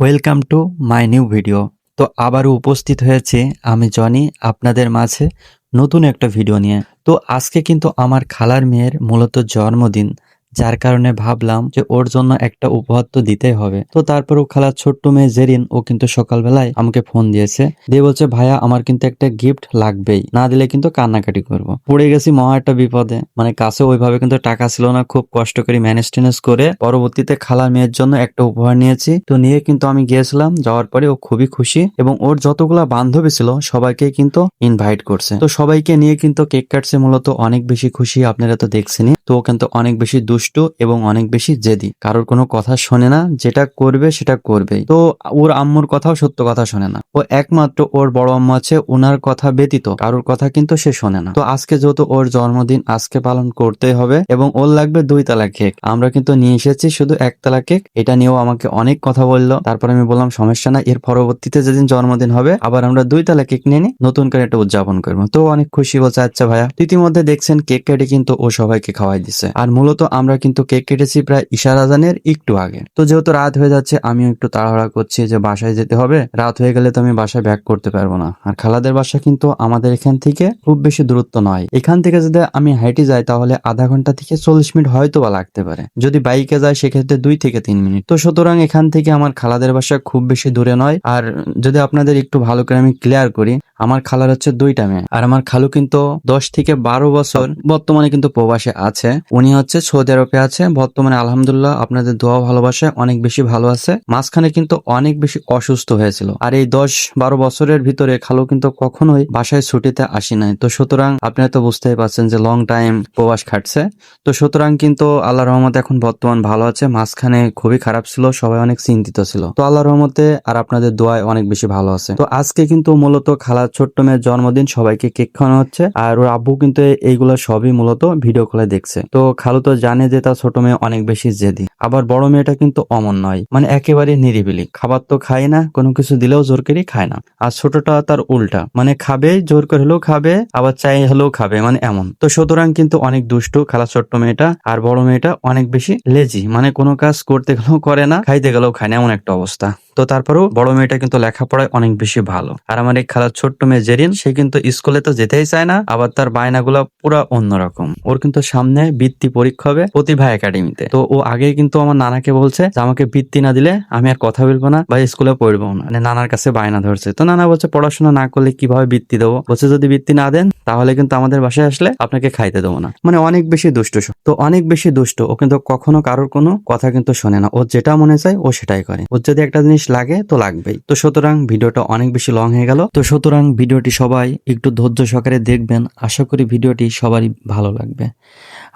Welcome to my new video তো আবারও উপস্থিত হয়েছে আমি জনি, আপনাদের মাঝে নতুন একটা ভিডিও নিয়ে। তো আজকে কিন্তু আমার খালার মেয়ের মূলত জন্মদিন। যার কারণে ভাবলাম যে ওর জন্য একটা উপহার তো দিতেই হবে। তো তারপরেও খালার ছোট্ট মেয়ে জেরিন, ও কিন্তু সকালবেলায় আমাকে ফোন দিয়েছে। দিয়ে বলছে, ভাইয়া, আমার কিন্তু একটা গিফট লাগবেই। না দিলে কিন্তু কান্নাকাটি করব। পড়ে গেছি মহা একটা বিপদে। মানে কাছে ওইভাবে কিন্তু টাকা ছিল না, খুব কষ্ট করে ম্যানেজ টেনেজ করে পরবর্তীতে খালার মেয়ের জন্য একটা উপহার নিয়েছি। তো নিয়ে কিন্তু আমি গিয়েছিলাম, যাওয়ার পরে ও খুবই খুশি এবং ওর যতগুলা বান্ধবী ছিল, সবাইকে কিন্তু ইনভাইট করছে। তো সবাইকে নিয়ে কিন্তু কেক কাটছে, মূলত অনেক বেশি খুশি আপনারা তো দেখছেনই। তো ও কিন্তু অনেক বেশি দুষ্টু এবং অনেক বেশি জেদি। কারোর কোনো কথা শোনে না যেটা করবে সেটা করবেই। তো ওর আম্মুর কথাও সত্য কথা শোনে না। ও একমাত্র ওর বড় আম্মু আছে ওনার কথা ব্যতীত কারোর কথা কিন্তু সে শোনে না। তো আজকে যেহেতু ওর জন্মদিন আজকে পালন করতেই হবে এবং ওর লাগবে দুই তালা কেক। আমরা কিন্তু নিয়ে এসেছি শুধু একতলা কেক। এটা নিয়েও আমাকে অনেক কথা বলল। তারপর আমি বললাম সমস্যা না এর পরবর্তীতে যেদিন জন্মদিন হবে আবার আমরা দুই তালা কেক নিয়ে নিই, নতুন করে একটা উদযাপন করব। তো অনেক খুশি বলছে আচ্ছা ভাইয়া। ইতিমধ্যে দেখছেন কেক কেটে কিন্তু ও সবাইকে খাওয়াই দিছে। আর মূলত আমরা কিন্তু কেক কেটেছি প্রায় ঈশার আজানের একটু আগে। তো যেহেতু রাত হয়ে যাচ্ছে, আমিও একটু তাড়াহুড়া করছি যে বাসায় যেতে হবে। রাত হয়ে গেলে তো আমি বাসায় ব্যাক করতে পারব না। আর খালাদের বাসা কিন্তু আমাদের এখান থেকে খুব বেশি দূরত্ব নয়। এখান থেকে যদি আমি হাইটে যাই, তাহলে আধা ঘণ্টা থেকে চল্লিশ মিনিট হয়তো বা লাগতে পারে। যদি বাইকে যায় সেক্ষেত্রে দুই থেকে তিন মিনিট। তো সুতরাং এখান থেকে আমার খালাদের বাসা খুব বেশি দূরে নয়। আর যদি আপনাদের একটু ভালো করে আমি ক্লিয়ার করি, আমার খালার হচ্ছে দুইটা মেয়ে। আর আমার খালু কিন্তু দশ থেকে বারো বছর বর্তমানে কিন্তু প্রবাসে আছে। উনি হচ্ছে সৌদি আরবে আছে। বর্তমানে আলহামদুলিল্লাহ আপনাদের দোয়া ভালোবাসায় অনেক বেশি ভালো আছে। মাঝখানে কিন্তু অনেক বেশি অসুস্থ হয়েছিল। আর এই দশ বারো বছরের ভিতরে খালু কিন্তু কখনোই বাসায় ছুটিতে আসি নাই। তো সুতরাং আপনারা তো বুঝতেই পারছেন যে লং টাইম প্রবাস খাটছে। তো সুতরাং কিন্তু আল্লাহ রহমতে এখন বর্তমান ভালো আছে। মাঝখানে খুবই খারাপ ছিল, সবাই অনেক চিন্তিত ছিল। তো আল্লাহ রহমতে আর আপনাদের দোয়ায় অনেক বেশি ভালো আছে। তো আজকে কিন্তু মূলত খালার ছোট্ট মেয়ের জন্মদিন সবাইকে কেক খাওয়ানো হচ্ছে। আর ওর আব্বু কিন্তু এইগুলো সবই মূলত ভিডিও কলে দেখছে। তো খালু তো জানে যে তার ছোট মেয়ে অনেক বেশি জেদি। আবার বড় মেয়েটা কিন্তু অমন নয় মানে একেবারে নিরিবিলি। খাবার তো খায় না, কোনো কিছু দিলেও জোর করে খায় না। আর ছোটটা তার উল্টা মানে খাবে, জোর করে হলেও খাবে, আবার চাই হলেও খাবে মানে এমন। তো সুতরাং কিন্তু অনেক দুষ্টু খালা ছোট্ট মেয়েটা আর বড় মেয়েটা অনেক বেশি লেজি মানে কোনো কাজ করতে গেলেও করে না, খাইতে গেলেও খায় না, এমন একটা অবস্থা। তো তারপরেও বড় মেয়েটা কিন্তু লেখাপড়ায় অনেক বেশি ভালো। আর আমার এই খালার ছোট্ট মেয়ে জেরিন, সে কিন্তু স্কুলে তো যেতেই চায় না, আবার তার বায়নাগুলো পুরো অন্যরকম। ওর কিন্তু সামনে বৃত্তি পরীক্ষা হবে প্রতিভা একাডেমিতে। তো ও আগে কিন্তু আমার নানাকে বলছে যে, আমাকে বৃত্তি না দিলে আমি আর কথা বলব না বা স্কুলে পড়ব না। মানে নানার কাছে বায়না ধরছে। তো নানা বলছে, পড়াশোনা না করলে কীভাবে বৃত্তি দেবো? বলছে, যদি বৃত্তি না দেন, তাহলে কিন্তু আমাদের বাসায় আসলে আপনাকে খাইতে দেবো না। মানে অনেক বেশি দুষ্ট তো অনেক বেশি দুষ্ট। ও কিন্তু কখনো কারোর কোনো কথা কিন্তু শোনে না। ও যেটা মনে চায়, ও সেটাই করে। ওর যদি একটা জিনিস লাগে তো লাগবেই। তো সুতরাং ভিডিওটা অনেক বেশি লং হয়ে গেল। তো সুতরাং ভিডিওটি সবাই একটু ধৈর্য সহকারে দেখবেন। আশা করি ভিডিওটি সবারই ভালো লাগবে।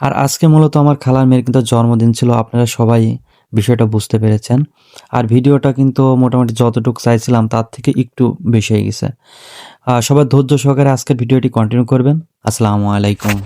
আর আজকে মূলত আমার খালার মেয়ের কিন্তু জন্মদিন ছিল, আপনারা সবাই বিষয়টা বুঝতে পেরেছেন। আর ভিডিওটা কিন্তু মোটামুটি যতটুকু চাইছিলাম তার থেকে একটু বেশি হয়ে গেছে। সবাই ধৈর্য সহকারে আজকের ভিডিওটি কন্টিনিউ করবেন। আসসালামু আলাইকুম।